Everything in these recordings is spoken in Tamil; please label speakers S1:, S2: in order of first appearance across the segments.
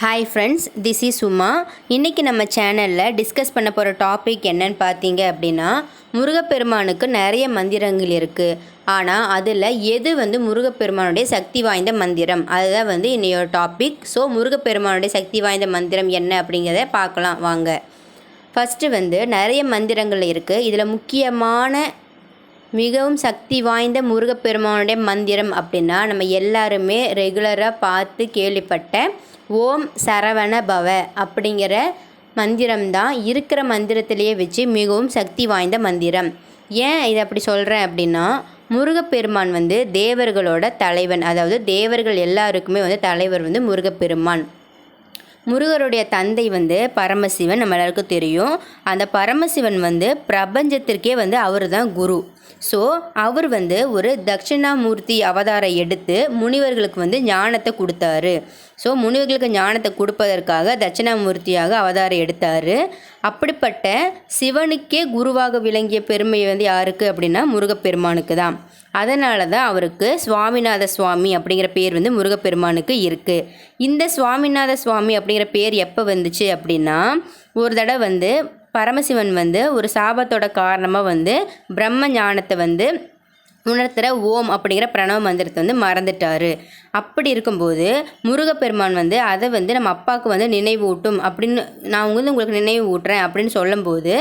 S1: Hi friends this is Uma இன்றைக்கி நம்ம சேனலில் டிஸ்கஸ் பண்ண போகிற டாபிக் என்னன்னு பார்த்தீங்க அப்படின்னா முருகப்பெருமானுக்கு நிறைய மந்திரங்கள் இருக்குது ஆனால் அதில் எது வந்து முருகப்பெருமானுடைய சக்தி வாய்ந்த மந்திரம்? அதுதான் வந்து இன்னையோட டாபிக் ஸோ முருகப்பெருமானுடைய சக்தி வாய்ந்த மந்திரம் என்ன அப்படிங்கிறத பார்க்கலாம் வாங்க. ஃபஸ்ட்டு வந்து நிறைய மந்திரங்கள் இருக்குது இதில் முக்கியமான மிகவும் சக்தி வாய்ந்த முருகப்பெருமானுடைய மந்திரம் அப்படின்னா நம்ம எல்லாருமே ரெகுலராக பார்த்து கேள்விப்பட்ட ஓம் சரவண பவ அப்படிங்கிற மந்திரம் தான் இருக்கிற மந்திரத்திலேயே வச்சு மிகவும் சக்தி வாய்ந்த மந்திரம். ஏன் இதை அப்படி சொல்கிறேன் அப்படின்னா முருகப்பெருமான் வந்து தேவர்களோட தலைவன். அதாவது தேவர்கள் எல்லாருக்குமே வந்து தலைவர் வந்து முருகப்பெருமான். முருகருடைய தந்தை வந்து பரமசிவன் நம்ம எல்லாருக்கும் தெரியும். அந்த பரமசிவன் வந்து பிரபஞ்சத்திற்கே வந்து அவர் தான் குரு. ஸோ அவர் வந்து ஒரு தட்சிணாமூர்த்தி அவதாரம் எடுத்து முனிவர்களுக்கு வந்து ஞானத்தை கொடுத்தாரு. ஸோ முனிவர்களுக்கு ஞானத்தை கொடுப்பதற்காக தட்சிணாமூர்த்தியாக அவதாரம் எடுத்தார். அப்படிப்பட்ட சிவனுக்கே குருவாக விளங்கிய பெருமை வந்து யாருக்கு அப்படின்னா முருகப்பெருமானுக்கு தான். அதனால தான் அவருக்கு சுவாமிநாத சுவாமி அப்படிங்கிற பேர் வந்து முருகப்பெருமானுக்கு இருக்குது இந்த சுவாமிநாத சுவாமி அப்படிங்கிற பேர் எப்போ வந்துச்சு அப்படின்னா ஒரு தடவை வந்து பரமசிவன் வந்து ஒரு சாபத்தோட காரணமாக வந்து பிரம்ம ஞானத்தை வந்து உணர்த்துகிற ஓம் அப்படிங்கிற பிரணவ மந்திரத்தை வந்து மறந்துட்டார். அப்படி இருக்கும்போது முருகப்பெருமான் வந்து அதை வந்து நம்ம அப்பாவுக்கு வந்து நினைவூட்டும் அப்படின்னு நான் வந்து உங்களுக்கு நினைவு ஊட்டுறேன் அப்படின்னு சொல்லும்போது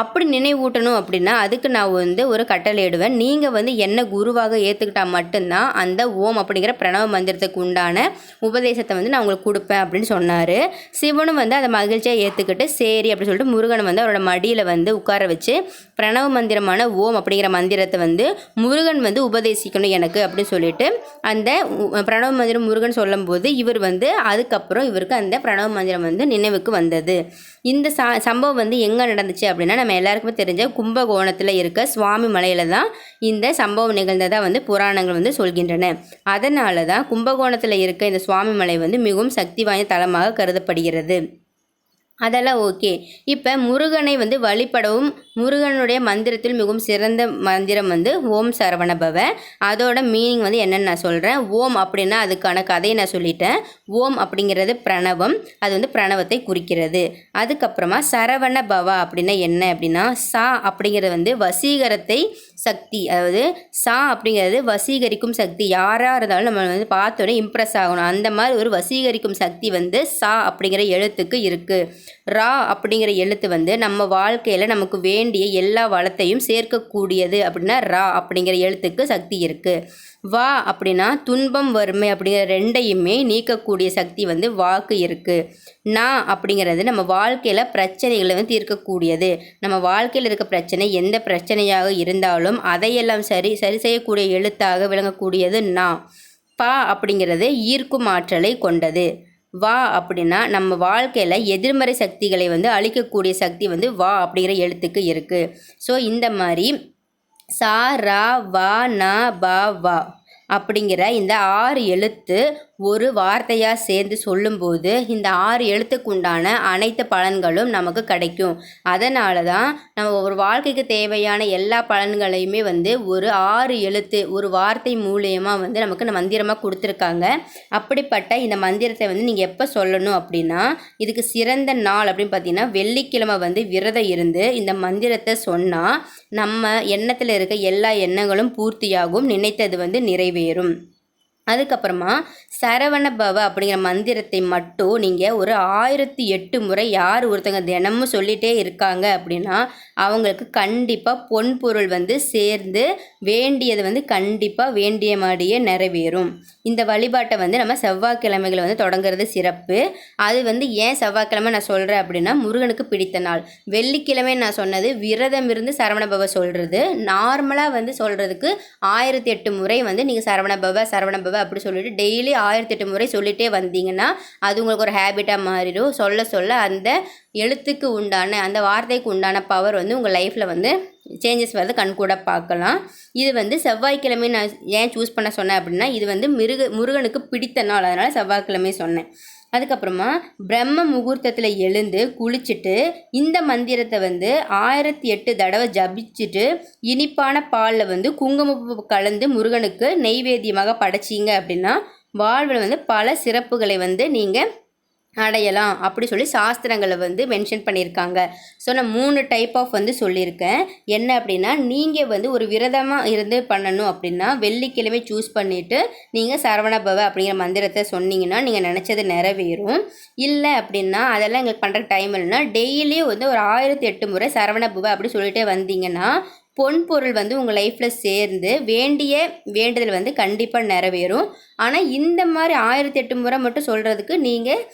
S1: அப்படி நினைவூட்டணும் அப்படின்னா அதுக்கு நான் வந்து ஒரு கட்டளை இடுவேன். நீங்கள் வந்து என்ன குருவாக ஏற்றுக்கிட்டால் மட்டும்தான் அந்த ஓம் அப்படிங்கிற பிரணவ மந்திரத்துக்கு உண்டான உபதேசத்தை வந்து நான் உங்களுக்கு கொடுப்பேன் அப்படின்னு சொன்னார். சிவனும் வந்து அதை மகிழ்ச்சியாக ஏற்றுக்கிட்டு சரி அப்படின்னு சொல்லிட்டு முருகனை வந்து அவரோட மடியில் வந்து உட்கார வச்சு பிரணவ மந்திரமான ஓம் அப்படிங்கிற மந்திரத்தை வந்து முருகன் வந்து உபதேசிக்கணும் எனக்கு அப்படின்னு சொல்லிட்டு அந்த பிரணவ மந்திரம் முருகன் சொல்லும்போது இவர் வந்து அதுக்கப்புறம் இவருக்கு அந்த பிரணவ மந்திரம் வந்து நினைவுக்கு வந்தது. இந்த சா சம்பவம் வந்து எங்கே நடந்துச்சு அப்படின்னா நம்ம எல்லாருக்குமே தெரிஞ்ச கும்பகோணத்தில் இருக்க சுவாமி மலையில் தான் இந்த சம்பவம் நிகழ்ந்ததாக வந்து புராணங்கள் வந்து சொல்கின்றன. அதனால தான் கும்பகோணத்தில் இருக்க இந்த சுவாமி மலை வந்து மிகவும் சக்தி வாய்ந்த தலமாக கருதப்படுகிறது. அதெல்லாம் ஓகே. இப்போ முருகனை வந்து வழிபடவும் முருகனுடைய மந்திரத்தில் மிகவும் சிறந்த மந்திரம் வந்து ஓம் சரவணபவ அதோட மீனிங் வந்து என்னென்னு நான் சொல்கிறேன் ஓம் அப்படின்னா அதுக்கான கதையை நான் சொல்லிட்டேன். ஓம் அப்படிங்கிறது பிரணவம். அது வந்து பிரணவத்தை குறிக்கிறது. அதுக்கப்புறமா சரவண பவா அப்படின்னா என்ன அப்படின்னா சா அப்படிங்கிறது வந்து வசீகரத்தை சக்தி. அதாவது சா அப்படிங்கிறது வசீகரிக்கும் சக்தி. யாராக இருந்தாலும் நம்ம வந்து பார்த்தோன்னே இம்ப்ரெஸ் ஆகணும். அந்த மாதிரி ஒரு வசீகரிக்கும் சக்தி வந்து சா அப்படிங்கிற எழுத்துக்கு இருக்குது ரா அப்படிங்கிற எழுத்து வந்து நம்ம வாழ்க்கையில் நமக்கு வேண்டிய எல்லா வளத்தையும் சேர்க்கக்கூடியது அப்படின்னா ரா அப்படிங்கிற எழுத்துக்கு சக்தி இருக்குது வா அப்படின்னா துன்பம் வறுமை அப்படிங்கிற ரெண்டையுமே நீக்கக்கூடிய சக்தி வந்து வாக்கு இருக்குது நா அப்படிங்கிறது நம்ம வாழ்க்கையில் பிரச்சனைகளை வந்து தீர்க்கக்கூடியது. நம்ம வாழ்க்கையில் இருக்க பிரச்சனை எந்த பிரச்சனையாக இருந்தாலும் அதையெல்லாம் சரி சரி செய்யக்கூடிய எழுத்தாக விளங்கக்கூடியது நா. பா அப்படிங்கிறது ஈர்க்கும் ஆற்றலை கொண்டது. வா அப்படின்னா நம்ம வாழ்க்கையில் எதிர்மறை சக்திகளை வந்து அழிக்கக்கூடிய சக்தி வந்து வா அப்படிங்கிற எழுத்துக்கு இருக்குது ஸோ இந்த மாதிரி சா ரா வா ந பா வா. அப்படிங்கிற இந்த ஆறு எழுத்து ஒரு வார்த்தையாக சேர்ந்து சொல்லும்போது இந்த ஆறு எழுத்துக்குண்டான அனைத்து பலன்களும் நமக்கு கிடைக்கும். அதனால தான் நம்ம ஒரு வாழ்க்கைக்கு தேவையான எல்லா பலன்களையுமே வந்து ஒரு ஆறு எழுத்து ஒரு வார்த்தை மூலியமாக வந்து நமக்கு மந்திரமாக கொடுத்துருக்காங்க. அப்படிப்பட்ட இந்த மந்திரத்தை வந்து நீங்கள் எப்போ சொல்லணும் அப்படின்னா இதுக்கு சிறந்த நாள் அப்படின்னு பார்த்தீங்கன்னா வெள்ளிக்கிழமை வந்து விரதம் இருந்து இந்த மந்திரத்தை சொன்னால் நம்ம எண்ணத்தில் இருக்க எல்லா எண்ணங்களும் பூர்த்தியாகும். நினைத்தது வந்து நிறைவேறும் அதுக்கப்புறமா சரவண பவ அப்படிங்கிற மந்திரத்தை மட்டும் நீங்கள் ஒரு ஆயிரத்தி எட்டு முறை யார் ஒருத்தங்க தினமும் சொல்லிகிட்டே இருக்காங்க அப்படின்னா அவங்களுக்கு கண்டிப்பாக பொன் பொருள் வந்து சேர்ந்து வேண்டியது வந்து கண்டிப்பாக வேண்டிய மாதிரியே நிறைவேறும். இந்த வழிபாட்டை வந்து நம்ம செவ்வாய்க்கிழமைகளை வந்து தொடங்குறது சிறப்பு. அது வந்து ஏன் செவ்வாய்க்கிழமை நான் சொல்கிறேன் அப்படின்னா முருகனுக்கு பிடித்த நாள். வெள்ளிக்கிழமை நான் சொன்னது விரதம் இருந்து சரவணபவ சொல்கிறது நார்மலாக வந்து சொல்கிறதுக்கு ஆயிரத்தி எட்டு முறை வந்து நீங்கள் சரவணபவ சரவணபவ அப்படி சொல்லிட்டு டெய்லி ஆயிரத்தி எட்டு முறை சொல்லிகிட்டே வந்தீங்கன்னா அது உங்களுக்கு ஒரு ஹேபிட்டாக மாறிடும். சொல்ல சொல்ல அந்த எழுத்துக்கு உண்டான அந்த வார்த்தைக்கு உண்டான பவர் வந்து உங்கள் லைஃப்பில் வந்து சேஞ்சஸ் வரது கண் கூட பார்க்கலாம். இது வந்து செவ்வாய்க்கிழமை நான் ஏன் சூஸ் பண்ண சொன்னேன் அப்படின்னா இது வந்து மிருக முருகனுக்கு பிடித்த நாள். அதனால் செவ்வாய்க்கிழமை சொன்னேன். அதுக்கப்புறமா பிரம்ம முகூர்த்தத்தில் எழுந்து குளிச்சுட்டு இந்த மந்திரத்தை வந்து ஆயிரத்தி எட்டு தடவை ஜபிச்சுட்டு இனிப்பான பாலில் வந்து குங்குமப்பூ கலந்து முருகனுக்கு நெய்வேத்தியமாக படைச்சிங்க அப்படின்னா வாழ்வில் வந்து பல சிறப்புகளை வந்து நீங்கள் அடையலாம் அப்படி சொல்லி சாஸ்திரங்களை வந்து மென்ஷன் பண்ணியிருக்காங்க. ஸோ நான் மூணு டைப் ஆஃப் வந்து சொல்லியிருக்கேன். என்ன அப்படின்னா நீங்கள் வந்து ஒரு விரதமாக இருந்து பண்ணணும் அப்படின்னா வெள்ளிக்கிழமை சூஸ் பண்ணிவிட்டு நீங்கள் சரவணபவ அப்படிங்கிற மந்திரத்தை சொன்னீங்கன்னா நீங்கள் நினச்சது நிறைவேறும். இல்லை அப்படின்னா அதெல்லாம் எங்களுக்கு பண்ணுற டைம் இல்லைன்னா டெய்லியும் வந்து ஒரு ஆயிரத்தி எட்டு முறை சரவணபவ அப்படி சொல்லிட்டே வந்தீங்கன்னா பொன் பொருள் வந்து உங்கள் லைஃப்பில் சேர்ந்து வேண்டிய வேண்டுதல் வந்து கண்டிப்பாக நிறைவேறும். ஆனால் இந்த மாதிரி ஆயிரத்தி எட்டு முறை மட்டும் சொல்கிறதுக்கு நீங்கள்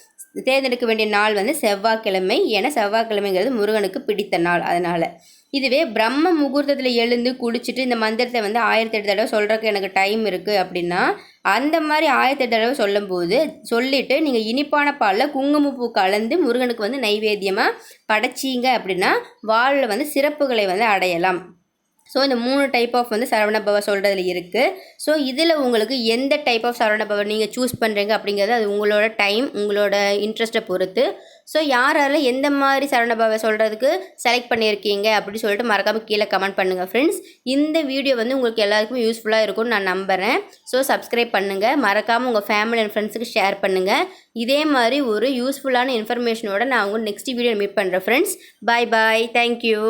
S1: தேர்ந்தெடுக்க வேண்டிய நாள் வந்து செவ்வாய்க்கிழமை. ஏன்னா செவ்வாய்க்கிழமைங்கிறது முருகனுக்கு பிடித்த நாள். அதனால் இதுவே பிரம்ம முகூர்த்தத்தில் எழுந்து குளிச்சுட்டு இந்த மந்திரத்தை வந்து ஆயிரத்தி எட்டு தடவை சொல்கிறதுக்கு எனக்கு டைம் இருக்குது அப்படின்னா அந்த மாதிரி ஆயிரத்தி எட்டு தடவை சொல்லும்போது சொல்லிவிட்டு நீங்கள் இனிப்பான பாலில் குங்குமப்பூ கலந்து முருகனுக்கு வந்து நைவேத்தியமாக படைச்சிங்க அப்படின்னா வாழில் வந்து சிறப்புகளை வந்து அடையலாம். ஸோ இந்த மூணு டைப் ஆஃப் வந்து சரவணபவ சொல்கிறதுல இருக்குது ஸோ இதில் உங்களுக்கு எந்த டைப் ஆஃப் சரவணபவ நீங்கள் சூஸ் பண்ணுறீங்க அப்படிங்கிறது அது உங்களோட டைம் உங்களோட இன்ட்ரெஸ்ட்டை பொறுத்து. ஸோ யார் யாரில் எந்த மாதிரி சரவணபவ சொல்கிறதுக்கு செலக்ட் பண்ணியிருக்கீங்க அப்படின்னு சொல்லிட்டு மறக்காமல் கீழே கமெண்ட் பண்ணுங்கள் ஃப்ரெண்ட்ஸ் இந்த வீடியோ வந்து உங்களுக்கு எல்லாருக்குமே யூஸ்ஃபுல்லாக இருக்கும்னு நான் நம்புகிறேன் ஸோ சப்ஸ்கிரைப் பண்ணுங்கள் மறக்காமல் உங்கள் ஃபேமிலி அண்ட் ஃப்ரெண்ட்ஸுக்கு ஷேர் பண்ணுங்கள் இதே மாதிரி ஒரு யூஸ்ஃபுல்லான இன்ஃபர்மேஷனோட நான் உங்கள் நெக்ஸ்ட் வீடியோ மீட் பண்ணுறேன் friends bye bye thank you